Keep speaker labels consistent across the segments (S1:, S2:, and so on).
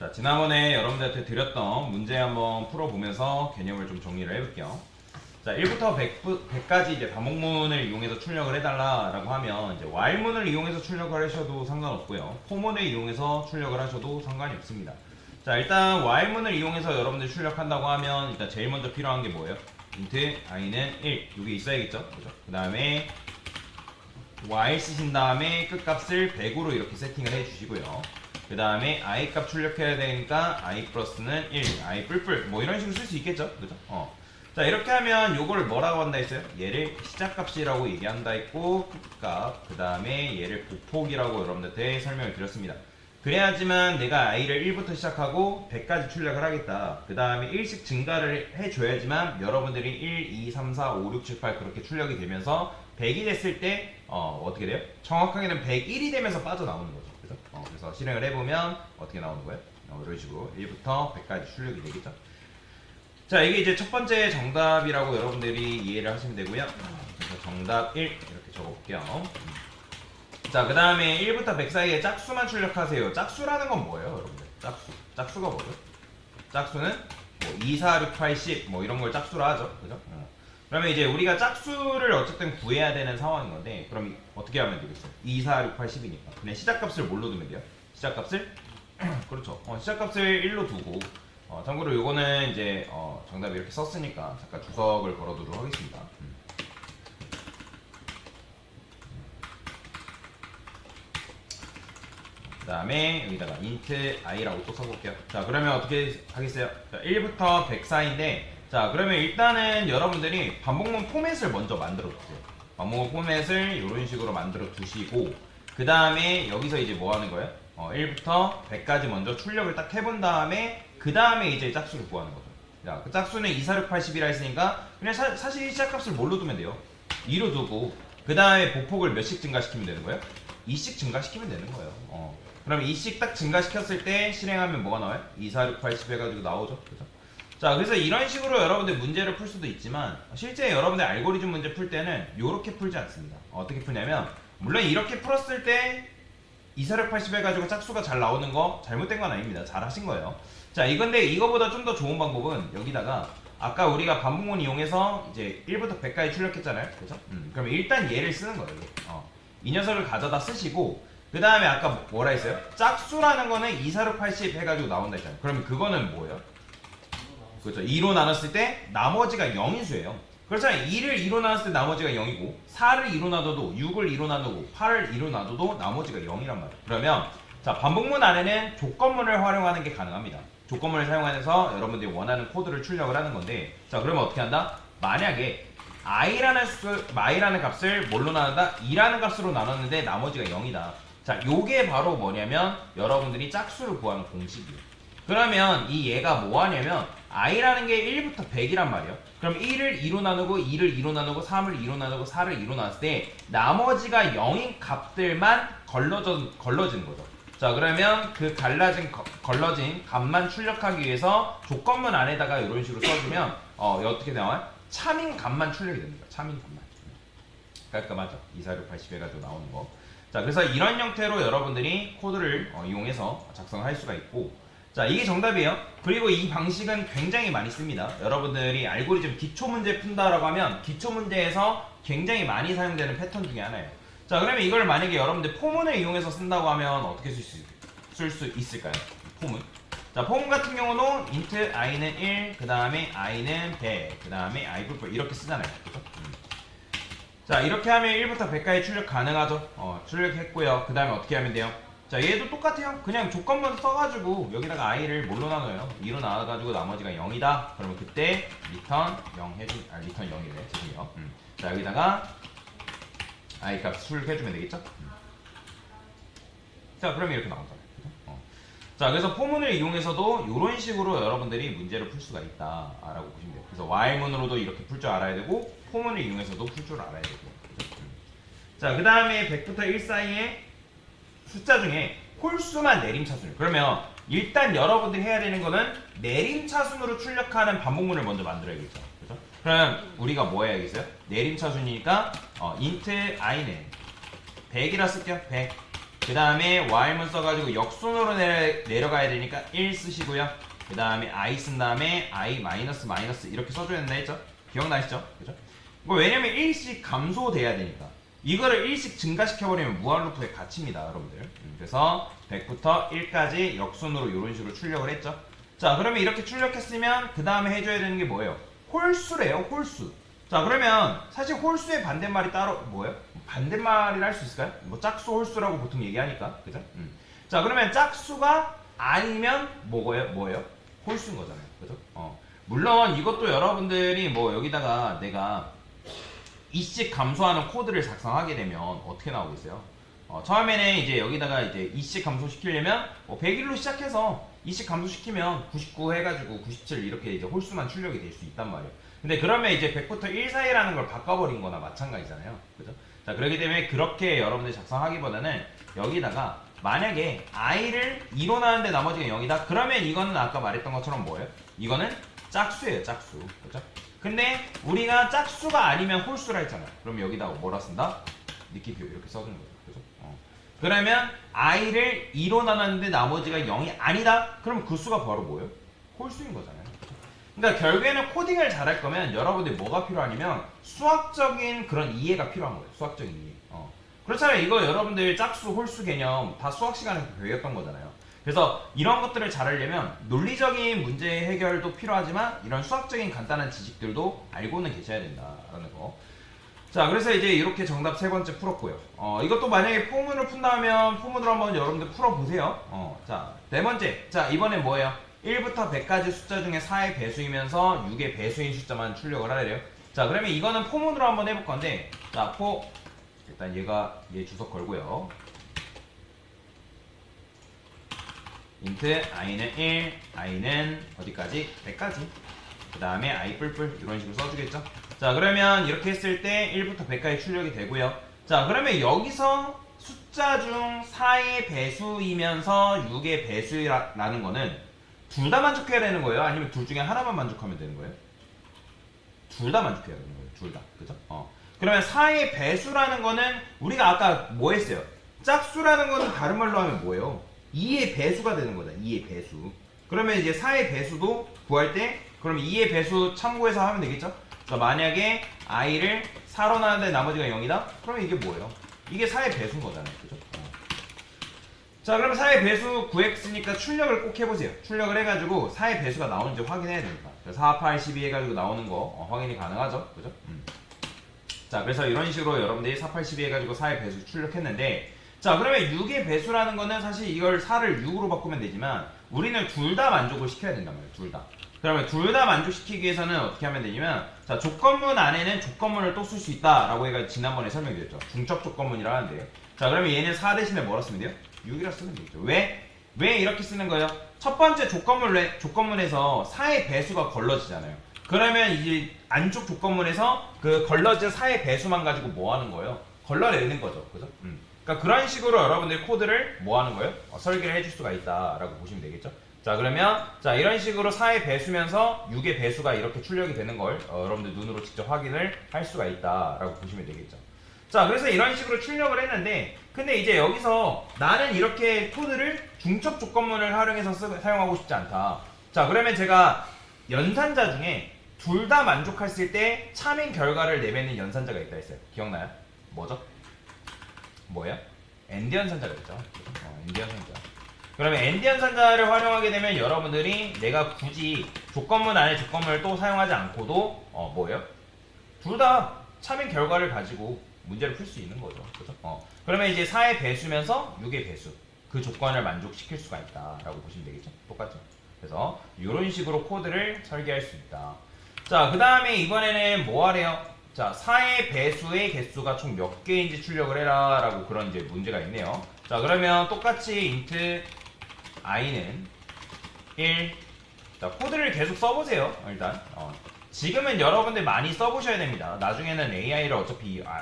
S1: 자, 지난번에 여러분들한테 드렸던 문제 한번 풀어보면서 개념을 좀 정리를 해볼게요. 자, 1부터 100, 100까지 이제 반복문을 이용해서 출력을 해달라라고 하면 이제 while문을 이용해서 출력을 하셔도 상관없고요. for문을 이용해서 출력을 하셔도 상관이 없습니다. 자, 일단 while문을 이용해서 여러분들 출력한다고 하면 일단 제일 먼저 필요한 게 뭐예요? int i는 1 이게 있어야겠죠? 그죠? 그 다음에 while 쓰신 다음에 끝값을 100으로 이렇게 세팅을 해주시고요. 그 다음에 i 값 출력해야 되니까 i 플러스는 1, i 뿔뿔 뭐 이런 식으로 쓸 수 있겠죠, 그죠? 어. 자 이렇게 하면 요거를 뭐라고 한다 했어요? 얘를 시작값이라고 얘기한다 했고 끝값 그 다음에 얘를 보폭이라고 여러분들한테 설명을 드렸습니다. 그래야지만 내가 i를 1부터 시작하고 100까지 출력을 하겠다. 그 다음에 1씩 증가를 해줘야지만 여러분들이 1, 2, 3, 4, 5, 6, 7, 8 그렇게 출력이 되면서 100이 됐을 때 어, 어떻게 돼요? 정확하게는 101이 되면서 빠져나오는 거죠. 어, 그래서 실행을 해보면 어떻게 나오는 거예요? 어, 이런 식으로 1부터 100까지 출력이 되겠죠. 자, 이게 이제 첫 번째 정답이라고 여러분들이 이해를 하시면 되고요. 그래서 정답 1 이렇게 적어볼게요. 자, 그 다음에 1부터 100 사이에 짝수만 출력하세요. 짝수라는 건 뭐예요, 여러분들? 짝수. 짝수가 뭐죠? 짝수는 뭐 2, 4, 6, 8, 10, 뭐 이런 걸 짝수로 하죠. 그죠? 어. 그러면 이제 우리가 짝수를 어쨌든 구해야 되는 상황인 건데, 그럼 어떻게 하면 되겠어요? 2, 4, 6, 8, 10이니까. 그냥 시작값을 뭘로 두면 돼요? 시작값을? 그렇죠. 어, 시작값을 1로 두고, 어, 참고로 요거는 이제 어, 정답 이렇게 썼으니까 잠깐 주석을 걸어두도록 하겠습니다. 음. 그 다음에 여기다가 int i라고 또 써볼게요. 자 그러면 어떻게 하겠어요? 자, 1부터 100 사이인데 자 그러면 일단은 여러분들이 반복문 포맷을 먼저 만들어 두세요. 반복문 포맷을 이런 식으로 만들어 두시고 그 다음에 여기서 이제 뭐 하는 거예요? 어, 1부터 100까지 먼저 출력을 딱 해본 다음에 그 다음에 이제 짝수를 구하는 거죠. 자, 그 짝수는 2, 4, 6, 80이라 했으니까 그냥 사, 사실 시작값을 뭘로 두면 돼요? 2로 두고 그 다음에 보폭을 몇씩 증가시키면 되는 거예요? 2씩 증가시키면 되는 거예요. 어. 그럼 2씩 딱 증가시켰을 때 실행하면 뭐가 나와요? 2, 4, 6, 80 해가지고 나오죠. 그죠? 자, 그래서 이런 식으로 여러분들 문제를 풀 수도 있지만 실제 여러분들 알고리즘 문제 풀 때는 이렇게 풀지 않습니다. 어떻게 풀냐면 물론 이렇게 풀었을 때 2, 4, 6, 80 해가지고 짝수가 잘 나오는 거 잘못된 건 아닙니다. 잘 하신 거예요. 자, 이건데 이거보다 좀 더 좋은 방법은 여기다가 아까 우리가 반복문 이용해서 이제 1부터 100까지 출력했잖아요. 그죠? 음, 그럼 일단 얘를 쓰는 거예요. 어. 이 녀석을 가져다 쓰시고 그 다음에 아까 뭐- 뭐라 했어요? 짝수라는 거는 2, 4, 6, 80 해가지고 나온다 했잖아요. 그러면 그거는 뭐예요? 그렇죠. 2로 나눴을 때 나머지가 0인 수예요. 그렇잖아요. 2를 2로 나눴을 때 나머지가 0이고 4를 2로 나눠도 6을 2로 나누고 8을 2로 나눠도 나머지가 0이란 말이에요. 그러면 자 반복문 안에는 조건문을 활용하는 게 가능합니다. 조건문을 사용해서 여러분들이 원하는 코드를 출력을 하는 건데 자 그러면 어떻게 한다? 만약에 i라는 수, i라는 값을 뭘로 나눈다? 2라는 값으로 나눴는데 나머지가 0이다. 자, 요게 바로 뭐냐면 여러분들이 짝수를 구하는 공식이에요. 그러면 이 얘가 뭐 하냐면 i라는 게 1부터 100이란 말이에요. 그럼 1을 2로 나누고 2를 2로 나누고 3을 2로 나누고 4를 2로 나눴을 때 나머지가 0인 값들만 걸러져, 걸러지는 거죠. 자 그러면 그 갈라진 거- 걸러진 값만 출력하기 위해서 조건문 안에다가 이런 식으로 써주면 어 어떻게 나와요? 참인 값만 출력이 됩니다. 참인 값만. 깔끔하죠. 2, 4, 6, 80 해가지고 나오는 거. 자, 그래서 이런 형태로 여러분들이 코드를 어, 이용해서 작성할 수가 있고, 자, 이게 정답이에요. 그리고 이 방식은 굉장히 많이 씁니다. 여러분들이 알고리즘 기초 문제 푼다라고 하면 기초 문제에서 굉장히 많이 사용되는 패턴 중에 하나예요. 자, 그러면 이걸 만약에 여러분들 포문을 이용해서 쓴다고 하면 어떻게 쓸 수, 있을까요? 포문. 자, 포문 같은 경우는 int i는 1, 그 다음에 i는 100, 그 다음에 i 뿔뿔 이렇게 쓰잖아요. 음. 자 이렇게 하면 1부터 100까지 출력 가능하죠 어, 출력했고요 그 다음에 어떻게 하면 돼요 자 얘도 똑같아요 그냥 조건만 써가지고 여기다가 i를 뭘로 나눠요 2로 나눠가지고 나머지가 0이다 그러면 그때 리턴 0 해주 아 리턴 0이래 죄송해요 음. 자 여기다가 i 값 출력해주면 되겠죠 음. 자 그러면 이렇게 그죠? 어. 자 그래서 포문을 이용해서도 이런 식으로 여러분들이 문제를 풀 수가 있다 라고 보시면 돼요 그래서 while문으로도 이렇게 풀 줄 알아야 되고 포문을 이용해서도 풀 줄 알아야 되고 그죠? 음. 자그 다음에 100부터 1 사이에 숫자 중에 홀수만 내림차순 그러면 일단 여러분들이 해야 되는 거는 내림차순으로 출력하는 반복문을 먼저 만들어야겠죠 그죠? 그럼 우리가 뭐 해야겠어요? 내림차순이니까 어, int i는 100이라 쓸게요 100그그 다음에 while문 써가지고 역순으로 내려, 내려가야 되니까 1 쓰시고요. 그 다음에 i 쓴 다음에 i 마이너스 마이너스 이렇게 써줘야 된다 했죠? 기억나시죠? 그죠? 이거 왜냐면 1씩 감소돼야 되니까. 이거를 1씩 증가시켜버리면 무한루프의 가치입니다, 여러분들. 음, 그래서 100부터 1까지 역순으로 이런 식으로 출력을 했죠. 자, 그러면 이렇게 출력했으면 그 다음에 해줘야 되는 게 뭐예요? 홀수래요, 홀수. 자, 그러면 사실 홀수의 반대말이 따로 뭐예요? 반대말이라 할 수 있을까요? 뭐 짝수 홀수라고 보통 얘기하니까, 그죠? 음. 자, 그러면 짝수가 아니면 뭐예요? 뭐예요? 홀수인 거잖아요, 그죠? 어. 물론 이것도 여러분들이 뭐 여기다가 내가 이씩 감소하는 코드를 작성하게 되면 어떻게 나오고 있어요? 어, 처음에는 이제 여기다가 이제 이씩 감소시키려면 뭐 101로 시작해서 이씩 감소시키면 99 해가지고 97 이렇게 이제 홀수만 출력이 될 수 있단 말이에요. 근데 그러면 이제 100부터 1 사이라는 걸 바꿔버린 거나 마찬가지잖아요. 그죠? 자, 그렇기 때문에 그렇게 여러분들이 작성하기보다는 여기다가 만약에 i를 2로 나는데 나머지가 0이다? 그러면 이거는 아까 말했던 것처럼 뭐예요? 이거는 짝수예요, 짝수. 그죠? 근데 우리가 짝수가 아니면 홀수라 했잖아요. 그럼 여기다가 뭐라 쓴다? 느낌표 이렇게 써주는 거죠. 그죠? 어. 그러면 i를 2로 나눴는데 나머지가 0이 아니다? 그럼 그 수가 바로 뭐예요? 홀수인 거잖아요. 그러니까 결국에는 코딩을 잘할 거면 여러분들이 뭐가 필요하냐면 수학적인 그런 이해가 필요한 거예요. 수학적인 이해. 어. 그렇잖아요. 이거 여러분들 짝수, 홀수 개념 다 수학 시간에 배웠던 거잖아요. 그래서 이런 것들을 잘 하려면 논리적인 문제 해결도 필요하지만 이런 수학적인 간단한 지식들도 알고는 계셔야 된다라는 거. 자, 그래서 이제 이렇게 정답 세 번째 풀었고요. 어, 이것도 만약에 포문을 푼다면 포문으로 한번 여러분들 풀어보세요. 어, 자, 네 번째. 자, 이번엔 뭐예요? 1부터 100까지 숫자 중에 4의 배수이면서 6의 배수인 숫자만 출력을 하래요. 자, 그러면 이거는 포문으로 한번 해볼 건데, 자, 포, 일단 얘가 얘 주석 걸고요. 인트 i는 1, i는 어디까지? 100까지. 그 다음에 i 뿔뿔 이런 식으로 써주겠죠. 자 그러면 이렇게 했을 때 1부터 100까지 출력이 되고요. 자 그러면 여기서 숫자 중 4의 배수이면서 6의 배수라는 거는 둘 다 만족해야 되는 거예요? 아니면 둘 중에 하나만 만족하면 되는 거예요? 둘 다 만족해야 되는 거예요. 둘 다. 그죠? 어. 그러면 4의 배수라는 거는 우리가 아까 뭐 했어요? 짝수라는 거는 다른 말로 하면 뭐예요? 2의 배수가 되는 거다. 2의 배수. 그러면 이제 4의 배수도 구할 때 그럼 2의 배수 참고해서 하면 되겠죠? 자, 만약에 i를 4로 나는데 나머지가 0이다? 그러면 이게 뭐예요? 이게 4의 배수인 거잖아요. 그죠? 어. 자, 그럼 4의 배수 구했으니까 출력을 꼭 해보세요. 출력을 해가지고 4의 배수가 나오는지 확인해야 되니까. 4, 8, 12 해가지고 나오는 거 어, 확인이 가능하죠? 그죠? 음. 자, 그래서 이런 식으로 여러분들이 4, 8, 12 해가지고 4의 배수 출력했는데 자 그러면 6의 배수라는 거는 사실 이걸 4를 6으로 바꾸면 되지만 우리는 둘 다 만족을 시켜야 된단 말이에요 둘다 그러면 둘 다 만족시키기 위해서는 어떻게 하면 되냐면 자 조건문 안에는 조건문을 또 쓸 수 있다 라고 해가 지난번에 설명드렸죠 중첩 조건문이라 하는데요 자 그러면 얘는 4 대신에 뭐라 쓰면 돼요? 6이라 쓰면 되겠죠 왜? 왜 이렇게 쓰는 거예요? 첫 번째 조건문, 조건문에서 4의 배수가 걸러지잖아요 그러면 이제 안쪽 조건문에서 그 걸러진 4의 배수만 가지고 뭐 하는 거예요? 걸러내는 거죠 그죠? 음. 그러니까 그런 식으로 여러분들이 코드를 뭐 하는 거예요? 어, 설계를 해줄 수가 있다라고 보시면 되겠죠. 자 그러면 자 이런 식으로 4의 배수면서 6의 배수가 이렇게 출력이 되는 걸 어, 여러분들 눈으로 직접 확인을 할 수가 있다라고 보시면 되겠죠. 자 그래서 이런 식으로 출력을 했는데 근데 이제 여기서 나는 이렇게 코드를 중첩 조건문을 활용해서 쓰, 사용하고 싶지 않다. 자 그러면 제가 연산자 중에 둘 다 만족했을 때 참인 결과를 내뱉는 연산자가 있다 했어요. 기억나요? 뭐죠? 뭐예요? 엔디언 산자가 있죠. 어, 엔디언 산자. 그러면 엔디언 산자를 활용하게 되면 여러분들이 내가 굳이 조건문 안에 조건문을 또 사용하지 않고도 어 뭐예요? 둘 다 참인 결과를 가지고 문제를 풀 수 있는 거죠. 그죠? 어. 그러면 이제 4의 배수면서 6의 배수. 그 조건을 만족시킬 수가 있다라고 보시면 되겠죠. 똑같죠. 그래서 이런 식으로 코드를 설계할 수 있다. 자, 그 다음에 이번에는 뭐 하래요? 자, 4의 배수의 개수가 총 몇 개인지 출력을 해라 라고 그런 이제 문제가 있네요. 자, 그러면 똑같이 int i는 1. 자, 코드를 계속 써보세요. 일단. 어. 지금은 여러분들 많이 써보셔야 됩니다. 나중에는 AI를 어차피 아,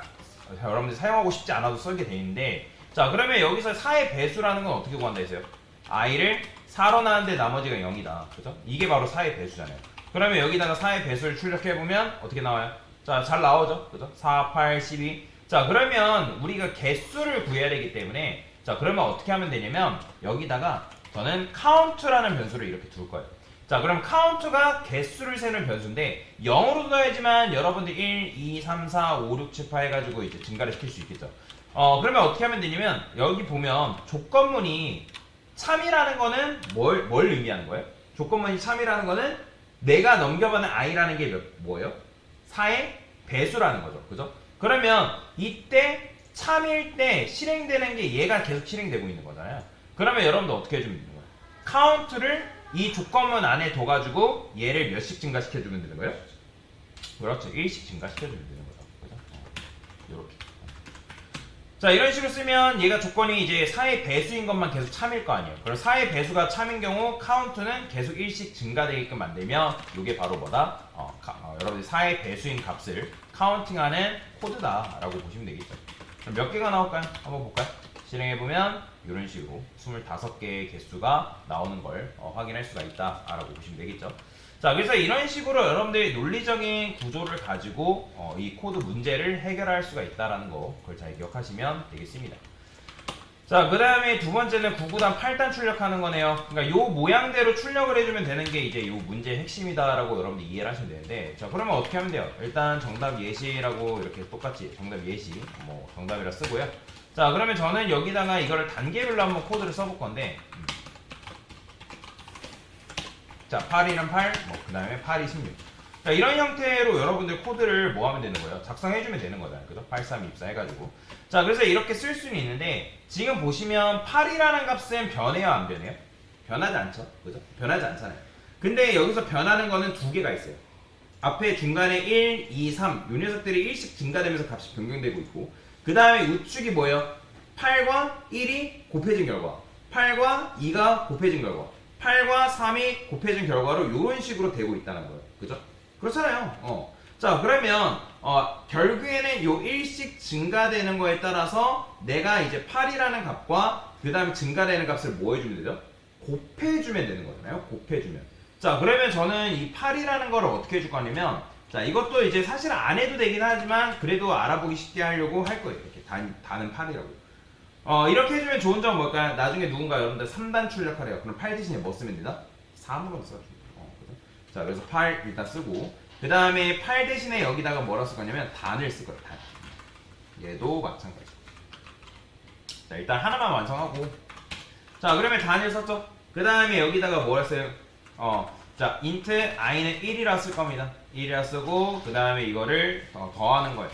S1: 여러분들 사용하고 싶지 않아도 쓰게 돼 있는데 자, 그러면 여기서 4의 배수라는 건 어떻게 구한다 했어요? i를 4로 나는데 나머지가 0이다. 그죠? 이게 바로 4의 배수잖아요. 그러면 여기다가 4의 배수를 출력해보면 어떻게 나와요? 자, 잘 나오죠? 그죠? 4, 8, 12. 자, 그러면 우리가 개수를 구해야 되기 때문에 자, 자, 그러면 어떻게 하면 되냐면 여기다가 저는 카운트라는 변수를 이렇게 둘 거예요. 자, 그럼 카운트가 개수를 세는 변수인데 0으로 둬야지만 여러분들 1, 2, 3, 4, 5, 6, 7, 8 해가지고 이제 증가를 시킬 수 있겠죠. 어, 그러면 어떻게 하면 되냐면 여기 보면 조건문이 참이라는 거는 뭘, 뭘 의미하는 거예요? 조건문이 참이라는 거는 내가 넘겨받는 i라는 게 몇, 뭐예요? 4의 배수라는 거죠. 그죠? 그러면 이때 참일 때 실행되는 게 얘가 계속 실행되고 있는 거잖아요. 그러면 여러분들 어떻게 해주면 되는 거예요? 카운트를 이 조건문 안에 둬가지고 얘를 몇씩 증가시켜주면 되는 거예요? 그렇죠. 1씩 증가시켜주면 되는 거죠. 그죠? 어, 요렇게. 자 이런 식으로 쓰면 얘가 조건이 이제 4의 배수인 것만 계속 참일 거 아니에요. 그럼 4의 배수가 참인 경우 카운트는 계속 1씩 증가되게끔 만들면 이게 바로 뭐다? 어, 가- 어, 여러분들 4의 배수인 값을 카운팅하는 코드다 라고 보시면 되겠죠. 그럼 몇 개가 나올까요? 한번 볼까요? 실행해보면 이런 식으로 25개의 개수가 나오는 걸 어, 확인할 수가 있다 라고 보시면 되겠죠. 자, 그래서 이런 식으로 여러분들이 논리적인 구조를 가지고 어, 이 코드 문제를 해결할 수가 있다라는 거 그걸 잘 기억하시면 되겠습니다. 자, 그 다음에 두 번째는 9구단 8단 출력하는 거네요. 그러니까 요 모양대로 출력을 해주면 되는 게 이제 요 문제의 핵심이다라고 여러분들 이해를 하시면 되는데, 자, 그러면 어떻게 하면 돼요? 일단 정답 예시라고 이렇게 똑같이 정답 예시, 뭐 정답이라 쓰고요. 자, 그러면 저는 여기다가 이거를 단계별로 한번 코드를 써볼 건데, 음. 자, 8이랑 8, 뭐, 그 다음에 8이 16. 자, 이런 형태로 여러분들 코드를 뭐 하면 되는 거예요? 작성해주면 되는 거잖아요. 그죠? 8, 3, 2, 4 해가지고. 자, 그래서 이렇게 쓸 수는 있는데, 지금 보시면 8이라는 값은 변해요, 안 변해요? 변하지 않죠? 그죠? 변하지 않잖아요. 근데 여기서 변하는 거는 두 개가 있어요. 앞에 중간에 1, 2, 3, 요 녀석들이 1씩 증가되면서 값이 변경되고 있고, 그 다음에 우측이 뭐예요? 8과 1이 곱해진 결과, 8과 2가 곱해진 결과, 8과 3이 곱해진 결과로 이런 식으로 되고 있다는 거예요. 그죠? 그렇잖아요. 어. 자, 그러면 어, 결국에는 요 1씩 증가되는 거에 따라서 내가 이제 8이라는 값과 그 다음에 증가되는 값을 뭐 해주면 되죠? 곱해주면 되는 거잖아요. 곱해주면. 자, 그러면 저는 이 8이라는 거를 어떻게 해줄 거냐면 자, 이것도 이제 사실 안 해도 되긴 하지만 그래도 알아보기 쉽게 하려고 할 거예요. 이렇게 단, 단은 8이라고. 어, 이렇게 해주면 좋은 점은 뭘까요? 나중에 누군가 여러분들 3단 출력하래요. 그럼 8 대신에 뭐 쓰면 되나? 3으로 써줍니다. 어, 그죠? 자, 그래서 8 일단 쓰고, 그 다음에 8 대신에 여기다가 뭐라 쓸 거냐면 단을 쓸 거예요, 단. 얘도 마찬가지. 자, 일단 하나만 완성하고. 자, 그러면 단을 썼죠? 그 다음에 여기다가 뭐 했어요? 어, 자, int i는 1이라 쓸 겁니다. 1이라 쓰고, 그 다음에 이거를 더, 더하는 거예요.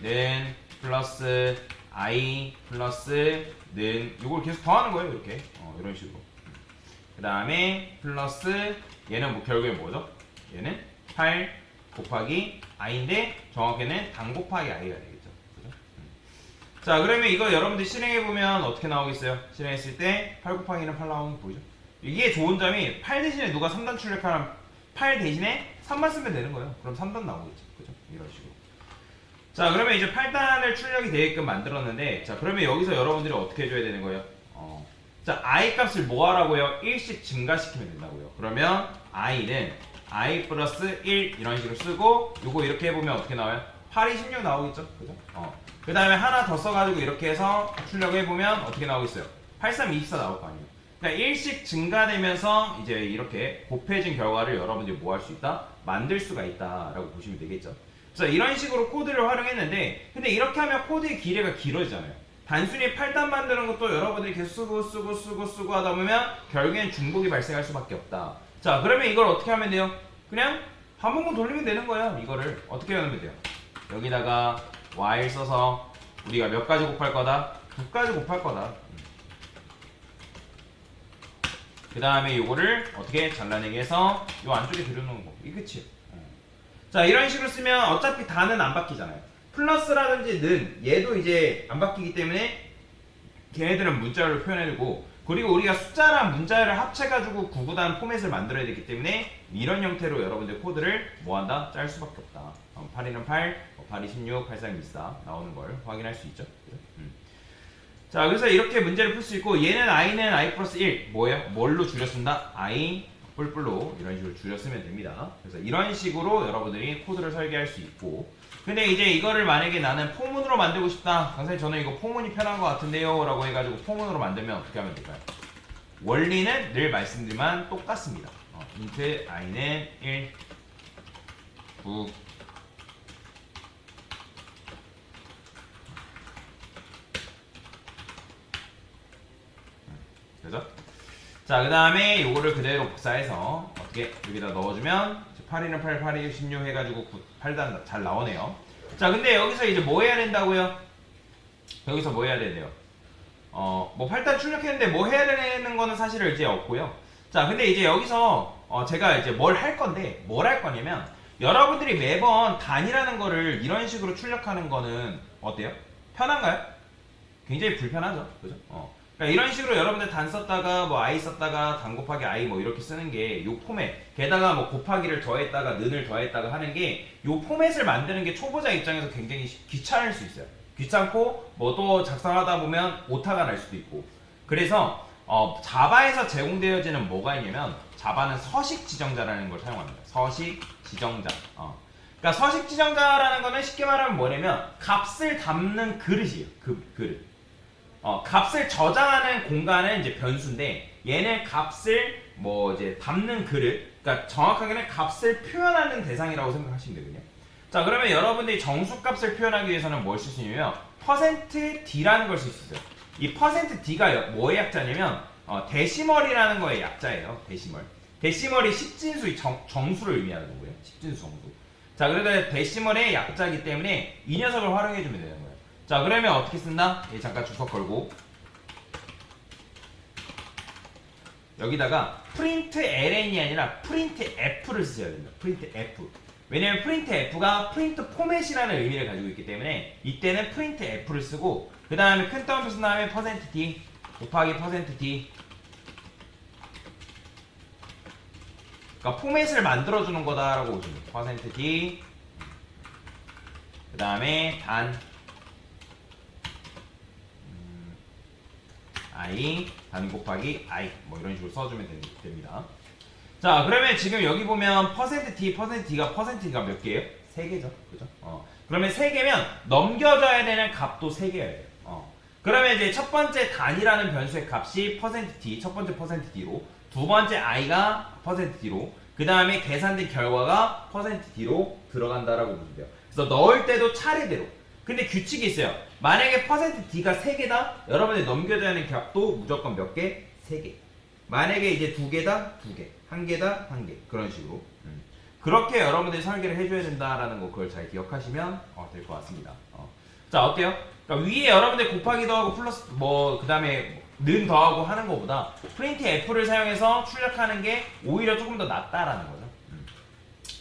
S1: 는 플러스 i 플러스 는 이걸 계속 더하는 거예요 이렇게 어, 이런 식으로 그 다음에 플러스 얘는 뭐 결국에 뭐죠? 얘는 8 곱하기 i인데 정확히는 당 곱하기 i가 되겠죠 그죠? 음. 자 그러면 이거 여러분들 실행해 보면 어떻게 나오겠어요? 실행했을 때 8 곱하기는 8 나오는 거 보이죠? 이게 좋은 점이 8 대신에 누가 3단 출력하면 8 대신에 3만 쓰면 되는 거예요 그럼 3단 나오겠죠 그죠? 이런 식으로 자 그러면 이제 8단을 출력이 되게끔 만들었는데 자 그러면 여기서 여러분들이 어떻게 해줘야 되는 거예요? 어, 자 i 값을 뭐 하라고요? 1씩 증가시키면 된다고요 그러면 i는 i 플러스 1 이런 식으로 쓰고 요거 이렇게 해보면 어떻게 나와요? 8이 16 나오겠죠? 그죠? 어. 그 다음에 하나 더 써가지고 이렇게 해서 출력해보면 어떻게 나오겠어요? 83, 24 나올 거 아니에요 그러니까 1씩 증가되면서 이제 이렇게 곱해진 결과를 여러분들이 뭐 할 수 있다? 만들 수가 있다라고 보시면 되겠죠 그래서 이런 식으로 코드를 활용했는데 근데 이렇게 하면 코드의 기례가 길어지잖아요. 단순히 8단 만드는 것도 여러분들이 계속 쓰고 쓰고 쓰고 쓰고 하다 보면 결국엔 중복이 발생할 수밖에 없다. 자 그러면 이걸 어떻게 하면 돼요? 그냥 반복만 돌리면 되는 거예요. 이거를 어떻게 하면 돼요? 여기다가 while 써서 우리가 몇 가지 곱할 거다? 두 가지 곱할 거다. 그 다음에 이거를 어떻게 잘라내기 해서 이 안쪽에 들여놓는 거. 이게 끝이에요. 자 이런 식으로 쓰면 어차피 다는 안 바뀌잖아요 플러스라든지 는 얘도 이제 안 바뀌기 때문에 걔네들은 문자로 표현해주고 그리고 우리가 숫자랑 문자를 합쳐가지고 구구단 포맷을 만들어야 되기 때문에 이런 형태로 여러분들 코드를 뭐한다? 짤 수밖에 없다 어, 8이는 8, 8이 16, 8, 3, 24 나오는 걸 확인할 수 있죠? 음. 자 그래서 이렇게 문제를 풀 수 있고 얘는 i는 i 플러스 1 뭐예요? 뭘로 쓴다? i 뿔뿔로 이런 식으로 줄여 쓰면 됩니다. 그래서 이런 식으로 여러분들이 코드를 설계할 수 있고 근데 이제 이거를 만약에 나는 포문으로 만들고 싶다. 강사님 저는 이거 포문이 편한 것 같은데요. 라고 해가지고 포문으로 만들면 어떻게 하면 될까요? 원리는 늘 말씀드리만 똑같습니다. 어, int i는 1, 9, 그죠? 자, 그 다음에 요거를 그대로 복사해서 어떻게 여기다 넣어주면 8이는 8, 8이 16 해가지고 9, 8단 잘 나오네요. 자, 근데 여기서 이제 뭐 해야 된다고요? 여기서 뭐 해야 된대요? 어, 뭐 8단 출력했는데 뭐 해야 되는 거는 사실 이제 없고요. 자, 근데 이제 여기서 어, 제가 이제 뭘 할 건데 뭘 할 거냐면 여러분들이 매번 단이라는 거를 이런 식으로 출력하는 거는 어때요? 편한가요? 굉장히 불편하죠. 그죠? 어. 그러니까 이런 식으로 여러분들 단 썼다가 뭐 i 썼다가 단 곱하기 i 뭐 이렇게 쓰는 게 요 포맷 게다가 뭐 곱하기를 더했다가 는을 더했다가 하는 게 요 포맷을 만드는 게 초보자 입장에서 굉장히 귀찮을 수 있어요. 귀찮고 뭐 또 작성하다 보면 오타가 날 수도 있고 그래서 어, 자바에서 제공되어지는 뭐가 있냐면 자바는 서식 지정자라는 걸 사용합니다. 서식 지정자. 어. 그러니까 서식 지정자라는 거는 쉽게 말하면 뭐냐면 값을 담는 그릇이에요. 그 그릇. 어, 값을 저장하는 공간은 이제 변수인데 얘는 값을 뭐 이제 담는 그릇, 그러니까 정확하게는 값을 표현하는 대상이라고 생각하시면 되거든요. 자, 그러면 여러분들이 정수값을 표현하기 위해서는 뭘 쓸 수 있냐면 %d라는 걸 쓸 수 있어요. 이 %d가 뭐의 약자냐면 어, 데시멀이라는 거의 약자예요. 데시멀. 데시멀이 십진수 정, 정수를 의미하는 거고요. 십진수 정수. 자, 그래서 데시멀의 약자이기 때문에 이 녀석을 활용해 주면 되는 거예요. 자, 그러면 어떻게 쓴다? 예, 잠깐 주석 걸고 여기다가 프린트 ln이 아니라 프린트 f를 쓰셔야 됩니다. 프린트 f. 왜냐면 프린트 f가 프린트 포맷이라는 의미를 가지고 있기 때문에 이때는 프린트 f를 쓰고 그 다음에 큰 따옴표 쓴 다음에 %d 곱하기 %d 그러니까 포맷을 만들어주는 거다라고 보시면 돼요. %d 그 다음에 단 i 단 곱하기 i 뭐 이런 식으로 써주면 되- 됩니다. 자 그러면 지금 여기 보면 %t %d가 %d가 몇 개예요? 세 개죠, 그죠? 어 그러면 세 개면 넘겨줘야 되는 값도 세 돼요. 어 그러면 이제 첫 번째 단이라는 변수의 값이 %t 첫 번째 %d로 두 번째 i가 %d로 그 다음에 계산된 결과가 %d로 들어간다라고 보시면 돼요. 그래서 넣을 때도 차례대로. 근데 규칙이 있어요. 만약에 %d가 3개다? 여러분이 넘겨줘야 하는 값도 무조건 몇 개? 3개. 만약에 이제 두 개다? 두 개. 한 개다? 한 개. 그런 식으로. 음. 그렇게 여러분들이 설계를 해줘야 된다라는 거 그걸 잘 기억하시면 어, 될 것 같습니다. 어. 자, 어때요? 그러니까 위에 여러분들 곱하기 더하고 플러스 뭐, 그 다음에 는 더하고 하는 것보다 프린트 F를 사용해서 출력하는 게 오히려 조금 더 낫다라는 거죠. 음.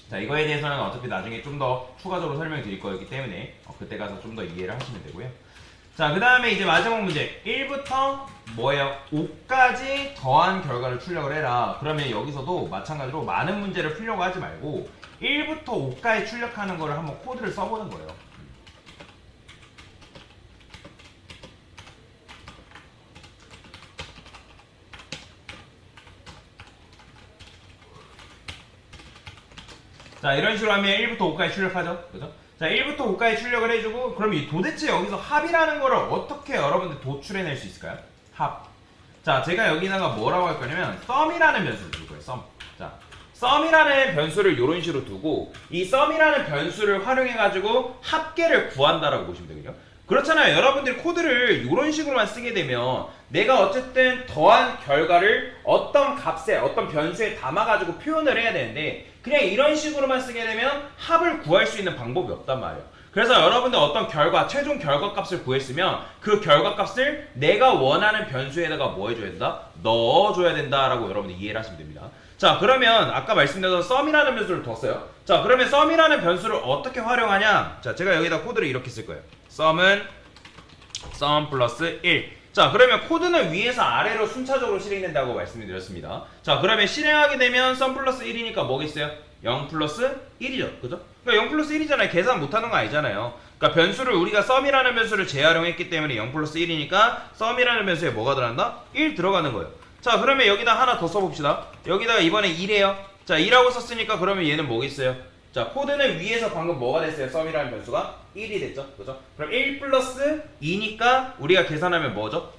S1: 자 이거에 대해서는 어차피 나중에 좀 더 추가적으로 설명드릴 거였기 때문에 어, 그때 가서 좀 더 이해를 하시면 되고요. 자 그 다음에 이제 마지막 문제 1부터 뭐예요? 5까지 더한 결과를 출력을 해라. 그러면 여기서도 마찬가지로 많은 문제를 풀려고 하지 말고 1부터 5까지 출력하는 거를 한번 코드를 써보는 거예요. 자 이런 식으로 하면 1부터 5까지 출력하죠 그죠? 자 1부터 5까지 출력을 해주고 그럼 이 도대체 여기서 합이라는 거를 어떻게 여러분들 도출해낼 수 있을까요? 합 자 제가 여기다가 뭐라고 할 거냐면 썸이라는 변수를 둘 거예요 썸 자 썸이라는 변수를 이런 식으로 두고 이 썸이라는 변수를 활용해 가지고 합계를 구한다라고 보시면 되거든요 그렇잖아요 여러분들이 코드를 이런 식으로만 쓰게 되면 내가 어쨌든 더한 결과를 어떤 값에 어떤 변수에 담아 가지고 표현을 해야 되는데 그냥 이런 식으로만 쓰게 되면 합을 구할 수 있는 방법이 없단 말이에요. 그래서 여러분들 어떤 결과, 최종 결과 값을 구했으면 그 결과 값을 내가 원하는 변수에다가 뭐 해줘야 된다? 넣어줘야 된다라고 여러분들 이해를 하시면 됩니다. 자, 그러면 아까 말씀드린 썸이라는 변수를 뒀어요. 자, 그러면 썸이라는 변수를 어떻게 활용하냐? 자, 제가 여기다 코드를 이렇게 쓸 거예요. 썸은 썸 플러스 1. 자, 그러면 코드는 위에서 아래로 순차적으로 실행된다고 말씀드렸습니다. 자, 그러면 실행하게 되면 썸 플러스 1이니까 뭐겠어요? 0 플러스 1이죠. 그죠? 그러니까 0 플러스 1이잖아요. 계산 못하는 거 아니잖아요. 그러니까 변수를 우리가 썸이라는 변수를 재활용했기 때문에 0 플러스 1이니까 썸이라는 변수에 뭐가 들어간다? 1 들어가는 거예요. 자 그러면 여기다 하나 더 써봅시다 여기다가 이번에 2래요 자 2라고 썼으니까 그러면 얘는 뭐겠어요 자 코드는 위에서 방금 뭐가 됐어요 썸이라는 변수가 1이 됐죠. 그죠? 그럼 1 플러스 2니까 우리가 계산하면 뭐죠?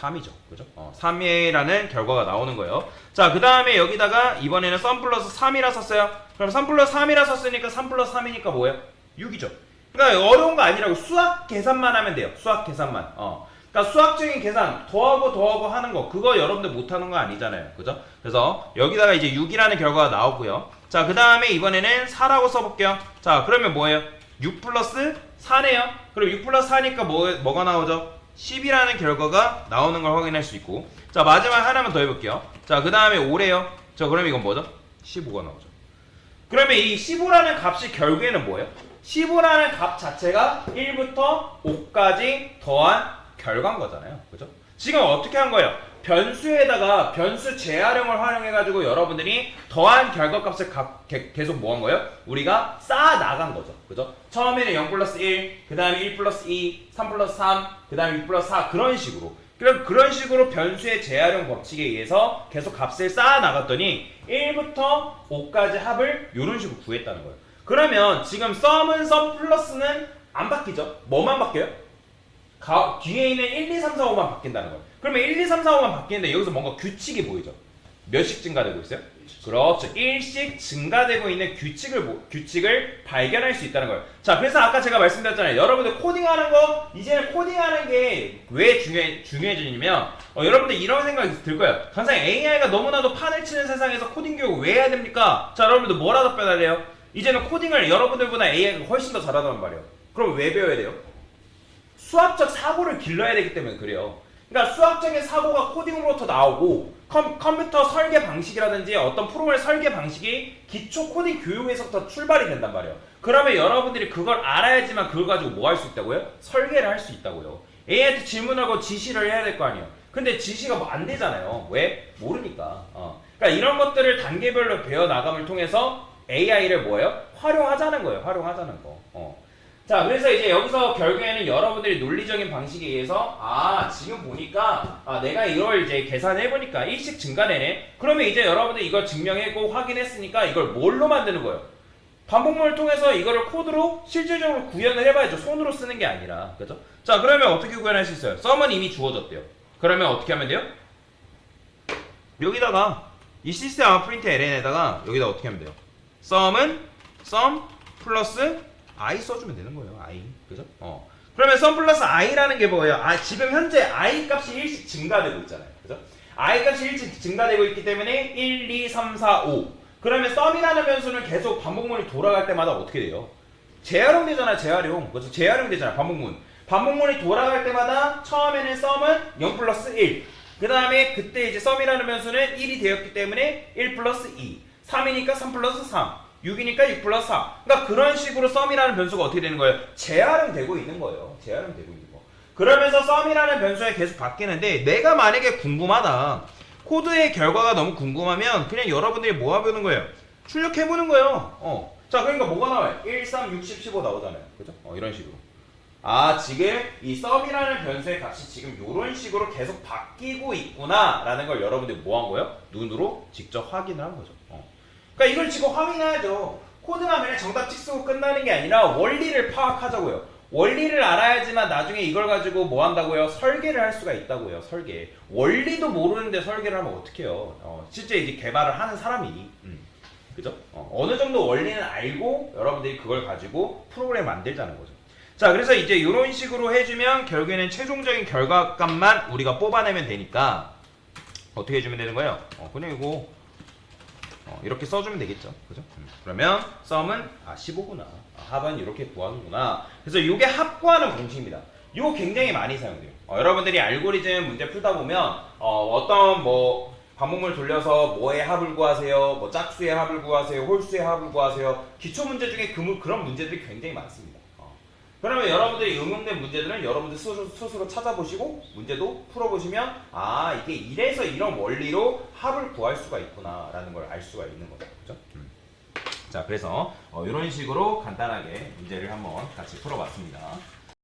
S1: 3이죠. 그죠? 어, 3이라는 결과가 나오는 거예요. 자 그 다음에 여기다가 이번에는 썸 플러스 3이라 썼어요. 그럼 3 플러스 3이라 썼으니까 3 플러스 3이니까 뭐예요? 6이죠. 그러니까 어려운 거 아니라고. 수학 계산만 하면 돼요. 수학 계산만. 어. 그러니까 수학적인 계산 더하고 더하고 하는 거. 그거 여러분들 못하는 거 아니잖아요. 그죠? 그래서 여기다가 이제 6이라는 결과가 나오고요. 자 그 다음에 이번에는 4라고 써볼게요. 자 그러면 뭐예요 6 플러스 4네요. 그럼 6 플러스 4니까 뭐, 뭐가 나오죠? 10이라는 결과가 나오는 걸 확인할 수 있고. 자 마지막 하나만 더 해볼게요. 자 그 다음에 5래요. 자 그럼 이건 뭐죠? 15가 나오죠. 그러면 이 15라는 값이 결국에는 뭐예요? 15라는 값 자체가 1부터 5까지 더한 결과인 거잖아요. 그죠? 지금 어떻게 한 거예요? 변수에다가 변수 재활용을 활용해가지고 여러분들이 더한 결과값을 가- 개- 계속 뭐 한 거예요? 우리가 쌓아 나간 거죠. 그죠? 처음에는 0 플러스 1, 그 다음에 1 플러스 2, 3 플러스 3, 그 다음에 6 플러스 4 그런 식으로 그럼 그런 식으로 변수의 재활용 법칙에 의해서 계속 값을 쌓아 나갔더니 1부터 5까지 합을 이런 식으로 구했다는 거예요. 그러면 지금 썸은 썸 플러스는 안 바뀌죠? 뭐만 바뀌어요? 가, 뒤에 있는 1, 2, 3, 4, 5만 바뀐다는 거예요. 그러면 1, 2, 3, 4, 5만 바뀌는데 여기서 뭔가 규칙이 보이죠? 몇씩 증가되고 있어요? 그렇죠. 1씩 증가되고 있는 규칙을 보- 규칙을 발견할 수 있다는 거예요. 자, 그래서 아까 제가 말씀드렸잖아요. 여러분들 코딩하는 거 이제는 코딩하는 게 왜 중요해 중요해지냐면 어, 여러분들 이런 생각이 들 거예요. 항상 AI가 너무나도 판을 치는 세상에서 코딩 교육 왜 해야 됩니까? 자, 여러분들 뭐라 답변해야 돼요? 이제는 코딩을 여러분들보다 AI가 훨씬 더 잘하단 말이에요. 그럼 왜 배워야 돼요? 수학적 사고를 길러야 되기 때문에 그래요. 그러니까 수학적인 사고가 코딩으로부터 나오고 컴, 컴퓨터 설계 방식이라든지 어떤 프로그램 설계 방식이 기초 코딩 교육에서부터 출발이 된단 말이에요. 그러면 여러분들이 그걸 알아야지만 그걸 가지고 뭐 할 수 있다고요? 설계를 할 수 있다고요. AI한테 질문하고 지시를 해야 될 거 아니에요. 근데 지시가 뭐 안 되잖아요. 왜? 모르니까. 어. 그러니까 이런 것들을 단계별로 배워 나감을 통해서 AI를 뭐예요? 활용하자는 거예요. 활용하자는 거. 어. 자, 그래서 이제 여기서 결국에는 여러분들이 논리적인 방식에 의해서 아, 지금 보니까 아, 내가 이걸 이제 계산해 보니까 일씩 증가되네. 그러면 이제 여러분들 이걸 증명했고 확인했으니까 이걸 뭘로 만드는 거예요? 반복문을 통해서 이거를 코드로 실질적으로 구현을 해봐야죠. 손으로 쓰는 게 아니라. 그죠? 자, 그러면 어떻게 구현할 수 있어요? 썸은 이미 주어졌대요. 그러면 어떻게 하면 돼요? 여기다가 이 시스템 아웃 프린트 ln에다가 여기다 어떻게 하면 돼요? 썸은 썸 플러스 i 써주면 되는 거예요. i 그죠? 어. 그러면 썸 플러스 i라는 게 뭐예요? 아 지금 현재 i 값이 일씩 증가되고 있잖아요. 그죠? i 값이 일씩 증가되고 있기 때문에 1, 2, 3, 4, 5. 그러면 썸이라는 변수는 계속 반복문이 돌아갈 때마다 어떻게 돼요? 재활용되잖아, 재활용. 그래서 재활용되잖아, 반복문. 반복문이 돌아갈 때마다 처음에는 썸은 0 플러스 1. 그 다음에 그때 이제 썸이라는 변수는 1이 되었기 때문에 1 플러스 2. 3이니까 3 플러스 3. 6이니까 6 플러스 4. 그러니까 그런 식으로 썸이라는 변수가 어떻게 되는 거예요? 재활용되고 있는 거예요. 재활용되고 있는 거. 그러면서 썸이라는 변수가 계속 바뀌는데 내가 만약에 궁금하다. 코드의 결과가 너무 궁금하면 그냥 여러분들이 뭐 해보는 거예요? 출력해보는 거예요. 어. 자, 그러니까 뭐가 나와요? 1, 3, 60, 15 나오잖아요. 그죠? 어, 이런 식으로. 아, 지금 이 썸이라는 변수의 값이 지금 이런 식으로 계속 바뀌고 있구나라는 걸 여러분들이 뭐 한 거예요? 눈으로 직접 확인을 한 거죠. 어. 그러니까 이걸 지금 확인해야죠. 코드하면 정답 찍 쓰고 끝나는 게 아니라 원리를 파악하자고요. 원리를 알아야지만 나중에 이걸 가지고 뭐 한다고요? 설계를 할 수가 있다고요. 설계. 원리도 모르는데 설계를 하면 어떡해요? 어, 실제 이제 개발을 하는 사람이. 음. 그죠? 어, 느 정도 원리는 알고 여러분들이 그걸 가지고 프로그램 만들자는 거죠. 자, 그래서 이제 이런 식으로 해주면 결국에는 최종적인 결과값만 우리가 뽑아내면 되니까 어떻게 해주면 되는 거예요? 어, 그냥 이거 어, 이렇게 써주면 되겠죠. 그죠? 음. 그러면 썸은 아 15구나. 아, 합은 이렇게 구하는구나. 그래서 이게 합 구하는 공식입니다. 이거 굉장히 많이 사용돼요. 어, 여러분들이 알고리즘 문제 풀다 보면 어, 떤뭐 반복문을 돌려서 뭐의 합을 구하세요, 뭐 짝수의 합을 구하세요, 홀수의 합을 구하세요. 기초 문제 중에 그, 문- 그런 문제들이 굉장히 많습니다. 어. 그러면 여러분들이 응용된 문제들은 여러분들 스스로, 스스로 찾아보시고 문제도 풀어보시면 아 이게 이래서 이런 원리로 합을 구할 수가 있구나라는 걸 알 수가 있는 거죠. 그죠? 음. 자 그래서 어, 이런 식으로 간단하게 문제를 한번 같이 풀어봤습니다.